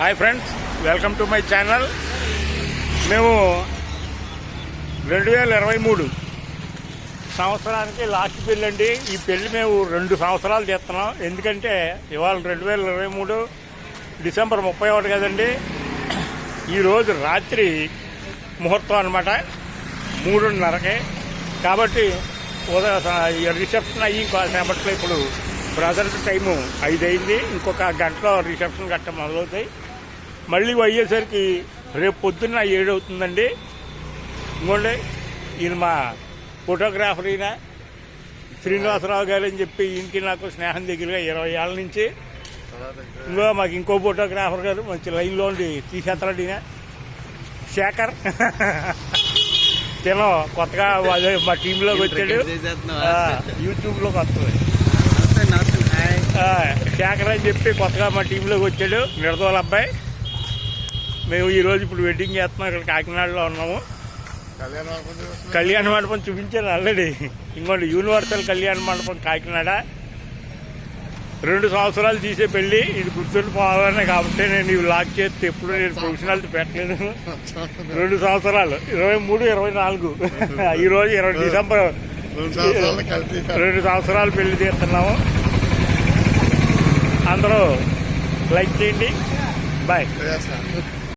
Hi friends welcome to my channel. మేము రెండు వేల ఇరవై మూడు సంవత్సరానికి లాస్ట్ పెళ్ళి అండి ఈ పెళ్ళి మేము రెండు సంవత్సరాలు చేస్తున్నాం. ఎందుకంటే ఇవాళ రెండు వేల ఇరవై మూడు డిసెంబర్ ముప్పై ఒకటి కదండి. ఈరోజు రాత్రి ముహూర్తం అనమాట మూడున్నరకి. కాబట్టి ఉదయం రిసెప్షన్ అయ్యి కాసేపట్లో ఇప్పుడు ప్రజెంట్ టైము ఐదు అయింది ఇంకొక గంటలో రిసెప్షన్ గట్ట మొదలవుతాయి. మళ్ళీ అయ్యేసరికి రేపు పొద్దున్న ఏడు అవుతుందండి ఇంకోండి ఈయన మా ఫోటోగ్రాఫర్ ఈయన శ్రీనివాసరావు గారు అని చెప్పి ఈయనకి నాకు స్నేహం దగ్గరగా ఇరవై ఏళ్ళ నుంచి. ఇంకో మాకు ఇంకో ఫోటోగ్రాఫర్ గారు మంచి లైన్లో ఉండి తీసేస్తాడు ఈయన. శేఖర్. తినో కొత్తగా అదే మా టీంలోకి వచ్చాడు. యూట్యూబ్లోకి వస్తుంది. శేఖర్ అని చెప్పి కొత్తగా మా టీంలోకి వచ్చాడు. నిడదోల అబ్బాయి. మేము ఈరోజు ఇప్పుడు వెడ్డింగ్ చేస్తున్నాం ఇక్కడ కాకినాడలో ఉన్నాము. కళ్యాణ మండపం చూపించాను ఆల్రెడీ ఇంకోటి యూనివర్సల్ కళ్యాణ మండపం కాకినాడ. రెండు సంవత్సరాలు తీసే పెళ్ళి ఇది గుర్తుండిపోవాలని కాబట్టి నేను ఇవి లాక్ చేస్తే ఎప్పుడు నేను ప్రొఫెషనల్ పెట్టలేదు. రెండు సంవత్సరాలు ఇరవై మూడు ఇరవై నాలుగు. ఈరోజు ఇరవై డిసెంబర్. రెండు సంవత్సరాలు పెళ్ళి తీస్తున్నాము అందరూ లైక్ చేయండి. బాయ్.